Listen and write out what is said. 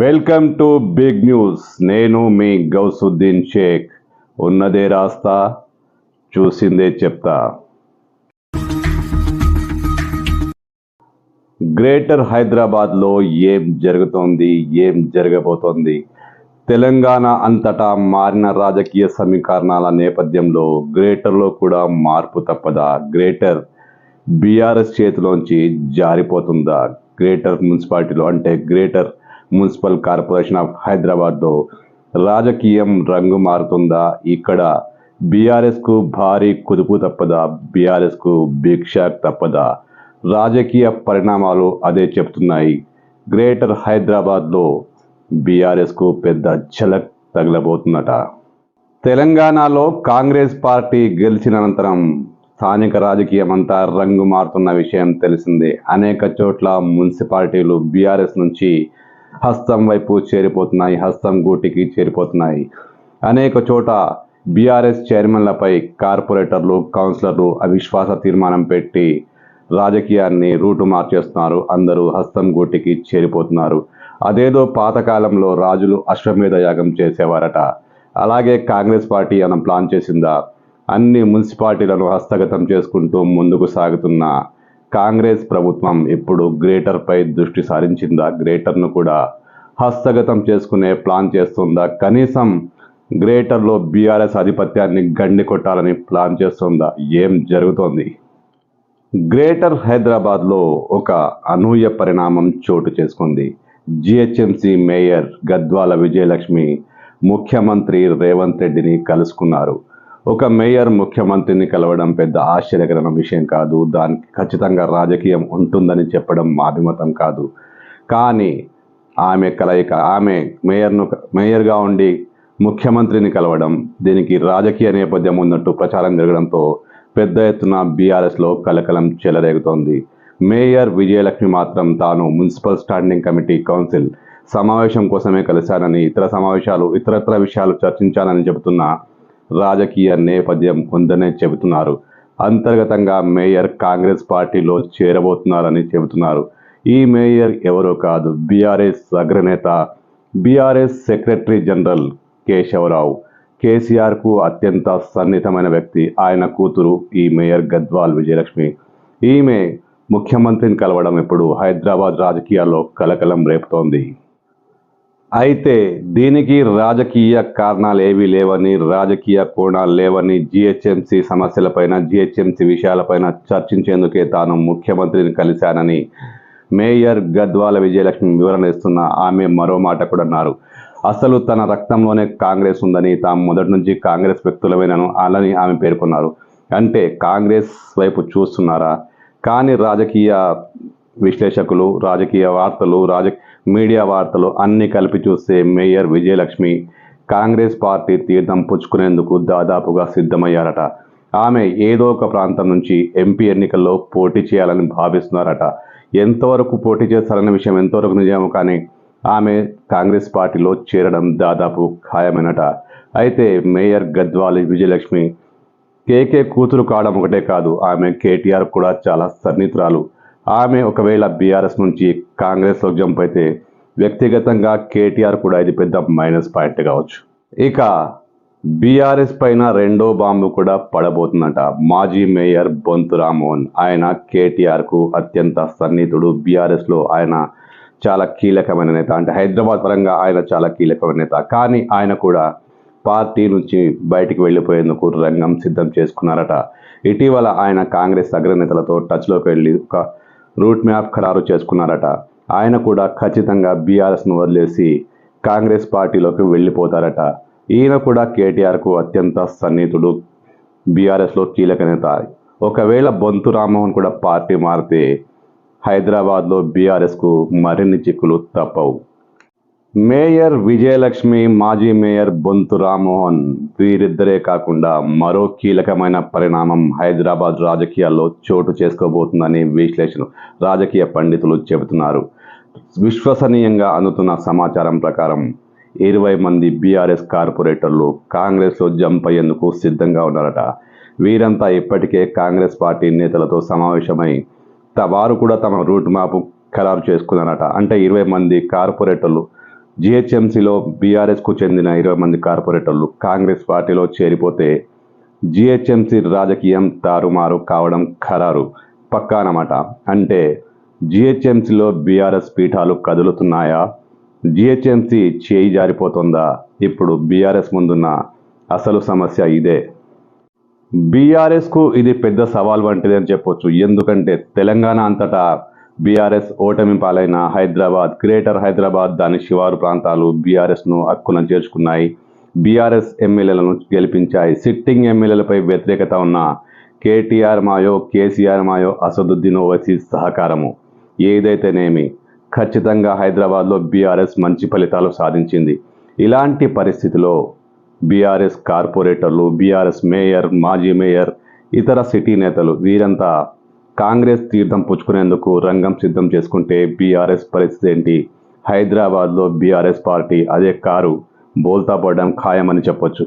Welcome to big news. నేను మీ గౌసుద్దీన్ షేక్. ఉన్నదే రాస్తా చూసిందే చెప్తా. గ్రేటర్ హైదరాబాద్లో ఏం జరుగుతోంది ఏం జరగబోతోంది? తెలంగాణ అంతటా మారిన రాజకీయ సమీకరణాల నేపథ్యంలో గ్రేటర్లో కూడా మార్పు తప్పదా? గ్రేటర్ బీఆర్ఎస్ చేతిలోంచి జారిపోతుందా? గ్రేటర్ మున్సిపాలిటీలో అంటే గ్రేటర్ మున్సిపల్ కార్పొరేషన్ ఆఫ్ హైదరాబాద్లో రాజకీయం రంగు మారుతుందా? ఇక్కడ బీఆర్ఎస్కు భారీ కుదుపు తప్పదా? బీఆర్ఎస్కు భిక్ష తప్పదా? రాజకీయ పరిణామాలు అదే చెప్తున్నాయి గ్రేటర్ హైదరాబాద్లో బీఆర్ఎస్కు పెద్ద ఝలక్ తగలబోతుందట తెలంగాణలో కాంగ్రెస్ పార్టీ గెలిచిన అనంతరం స్థానిక రాజకీయం అంతా రంగు మారుతున్న విషయం తెలిసిందే. అనేక చోట్ల మున్సిపాలిటీలు బీఆర్ఎస్ నుంచి హస్తం వైపు చేరిపోతున్నాయి హస్తం గూటికి చేరిపోతున్నాయి. అనేక చోట బీఆర్ఎస్ చైర్మన్లపై కార్పొరేటర్లు కౌన్సిలర్లు అవిశ్వాస తీర్మానం పెట్టి రాజకీయాన్ని రూటు మార్చేస్తున్నారు. అందరూ హస్తం గూటికి చేరిపోతున్నారు. అదేదో పాతకాలంలో రాజులు అశ్వమేధ యాగం చేసేవారట. అలాగే కాంగ్రెస్ పార్టీ మనం ప్లాన్ చేసిందా? అన్ని మున్సిపాలిటీలను హస్తగతం చేసుకుంటూ ముందుకు సాగుతున్న కాంగ్రెస్ ప్రభుత్వం ఇప్పుడు గ్రేటర్పై దృష్టి సారించిందా? గ్రేటర్ను కూడా హస్తగతం చేసుకునే ప్లాన్ చేస్తుందా? కనీసం గ్రేటర్లో బీఆర్ఎస్ ఆధిపత్యాన్ని గండి కొట్టాలని ప్లాన్ చేస్తుందా? ఏం జరుగుతోంది? గ్రేటర్ హైదరాబాద్లో ఒక అనూహ్య పరిణామం చోటు చేసుకుంది. జిహెచ్ఎంసి మేయర్ గద్వాల విజయలక్ష్మి ముఖ్యమంత్రి రేవంత్ రెడ్డిని కలుసుకున్నారు. ఒక మేయర్ ముఖ్యమంత్రిని కలవడం పెద్ద ఆశ్చర్యకరమైన విషయం కాదు. దానికి ఖచ్చితంగా రాజకీయం ఉంటుందని చెప్పడం మాభిమతం కాదు. కానీ ఆమె కలయిక ఆమె మేయర్ను మేయర్గా ఉండి ముఖ్యమంత్రిని కలవడం దీనికి రాజకీయ నేపథ్యం ఉన్నట్టు ప్రచారం జరగడంతో పెద్ద ఎత్తున బీఆర్ఎస్లో కలకలం చెలరేగుతోంది. మేయర్ విజయలక్ష్మి మాత్రం తాను మున్సిపల్ స్టాండింగ్ కమిటీ కౌన్సిల్ సమావేశం కోసమే కలిశానని ఇతర సమావేశాలు ఇతరత్ర విషయాలు చర్చించానని చెబుతున్న రాజకీయ నేపథ్యం ఉందనే చెబుతున్నారు. అంతర్గతంగా మేయర్ కాంగ్రెస్ పార్టీలో చేరబోతున్నారని చెబుతున్నారు. ఈ మేయర్ ఎవరో కాదు బీఆర్ఎస్ అగ్రనేత బీఆర్ఎస్ సెక్రటరీ జనరల్ కేశవరావు. కేసీఆర్కు అత్యంత సన్నిహితమైన వ్యక్తి ఆయన కూతురు ఈ మేయర్ గద్వాల్ విజయలక్ష్మి. ఈమె ముఖ్యమంత్రిని కలవడం ఇప్పుడు హైదరాబాద్ రాజకీయాల్లో కలకలం రేపుతోంది. అయితే దీనికి రాజకీయ కారణాలు ఏవీ లేవని రాజకీయ కోణాలు లేవని జిహెచ్ఎంసీ సమస్యలపైన జిహెచ్ఎంసి విషయాలపైన చర్చించేందుకే తాను ముఖ్యమంత్రిని కలిశానని మేయర్ గద్వాల విజయలక్ష్మి వివరణ ఇస్తున్న ఆమె మరో మాట కూడా అన్నారు. అసలు తన రక్తంలోనే కాంగ్రెస్ ఉందని తాము మొదటి నుంచి కాంగ్రెస్ వ్యక్తులమైనను అలాని ఆమె పేర్కొన్నారు. అంటే కాంగ్రెస్ వైపు చూస్తున్నారా? కానీ రాజకీయ విశ్లేషకులు రాజకీయ వార్తలు రాజ మీడియా వార్తలు అన్ని కలిపి చూస్తే మేయర్ విజయలక్ష్మి కాంగ్రెస్ పార్టీ తీర్థం పుచ్చుకునేందుకు దాదాపుగా సిద్ధమయ్యారట. ఆమె ఏదో ఒక ప్రాంతం నుంచి ఎంపీ ఎన్నికల్లో పోటీ చేయాలని భావిస్తున్నారట. ఎంతవరకు పోటీ చేస్తారన్న విషయం ఎంతవరకు నిజమో కానీ ఆమె కాంగ్రెస్ పార్టీలో చేరడం దాదాపు ఖాయమైనట. అయితే మేయర్ గద్వాలి విజయలక్ష్మి కేకే కూతురు కావడం ఒకటే కాదు ఆమె కేటీఆర్ కూడా చాలా సన్నిహితురాలు. ఆమె ఒకవేళ బీఆర్ఎస్ నుంచి కాంగ్రెస్లో జంప్ అయితే వ్యక్తిగతంగా కేటీఆర్ కూడా ఇది పెద్ద మైనస్ పాయింట్ కావచ్చు. ఇక బీఆర్ఎస్ పైన రెండో బాంబు కూడా పడబోతుందట. మాజీ మేయర్ బొంతు రామ్మోహన్. ఆయన కేటీఆర్కు అత్యంత సన్నిహితుడు. బీఆర్ఎస్లో ఆయన చాలా కీలకమైన నేత. అంటే హైదరాబాద్ పరంగా ఆయన చాలా కీలకమైన నేత. కానీ ఆయన కూడా పార్టీ నుంచి బయటికి వెళ్ళిపోయేందుకు రంగం సిద్ధం చేసుకున్నారట. ఇటీవల ఆయన కాంగ్రెస్ అగ్రనేతలతో టచ్లోకి వెళ్ళి ఒక రూట్ మ్యాప్ ఖరారు చేసుకున్నారట. ఆయన కూడా ఖచ్చితంగా బీఆర్ఎస్ను వదిలేసి కాంగ్రెస్ పార్టీలోకి వెళ్ళిపోతారట. ఈయన కూడా కేటీఆర్కు అత్యంత సన్నిహితుడు బీఆర్ఎస్లో కీలక నేత. ఒకవేళ బొంతు రామ్మోహన్ కూడా పార్టీ మారితే హైదరాబాద్లో బీఆర్ఎస్కు మరిన్ని చిక్కులు తప్పవు. మేయర్ విజయలక్ష్మి మాజీ మేయర్ బొంతు రామ్మోహన్ వీరిద్దరే కాకుండా మరో కీలకమైన పరిణామం హైదరాబాద్ రాజకీయాల్లో చోటు చేసుకోబోతుందని విశ్లేషణ రాజకీయ పండితులు చెబుతున్నారు. విశ్వసనీయంగా అందుతున్న సమాచారం ప్రకారం ఇరవై మంది బీఆర్ఎస్ కార్పొరేటర్లు కాంగ్రెస్లో జంప్ అయ్యేందుకు సిద్ధంగా ఉన్నారట. వీరంతా ఇప్పటికే కాంగ్రెస్ పార్టీ నేతలతో సమావేశమై వారు కూడా తమ రూట్ మ్యాప్ ఖరారు చేసుకున్నారట. అంటే ఇరవై మంది కార్పొరేటర్లు జిహెచ్ఎంసీలో బీఆర్ఎస్కు చెందిన ఇరవై మంది కార్పొరేటర్లు కాంగ్రెస్ పార్టీలో చేరిపోతే జిహెచ్ఎంసీ రాజకీయం తారుమారు కావడం ఖరారు పక్కానమాట. అంటే జిహెచ్ఎంసీలో బీఆర్ఎస్ పీఠాలు కదులుతున్నాయా? జిహెచ్ఎంసీ చేయి జారిపోతుందా? ఇప్పుడు బీఆర్ఎస్ ముందున్న అసలు సమస్య ఇదే. బీఆర్ఎస్కు ఇది పెద్ద సవాల్ వంటిదని చెప్పొచ్చు. ఎందుకంటే తెలంగాణ అంతటా బీఆర్ఎస్ ఓటమి పాలైన హైదరాబాద్ గ్రేటర్ హైదరాబాద్ దాని శివారు ప్రాంతాలు బీఆర్ఎస్ను హక్కున చేర్చుకున్నాయి. బీఆర్ఎస్ ఎమ్మెల్యేలను గెలిపించాయి. సిట్టింగ్ ఎమ్మెల్యేలపై వ్యతిరేకత ఉన్న కేటీఆర్ మాయో కేసీఆర్ మాయో అసదుద్దీన్ ఓవైసీ సహకారము. ఏదైతేనేమి ఖచ్చితంగా హైదరాబాద్లో బీఆర్ఎస్ మంచి ఫలితాలు సాధించింది. ఇలాంటి పరిస్థితిలో బీఆర్ఎస్ కార్పొరేటర్లు బీఆర్ఎస్ మేయర్ మాజీ మేయర్ ఇతర సిటీ నేతలు వీరంతా కాంగ్రెస్ తీర్థం పుచ్చుకునేందుకు రంగం సిద్ధం చేసుకుంటే బీఆర్ఎస్ పరిస్థితి ఏంటి? హైదరాబాద్లో బీఆర్ఎస్ పార్టీ అదే కారు బోల్తా పడడం ఖాయమని చెప్పొచ్చు.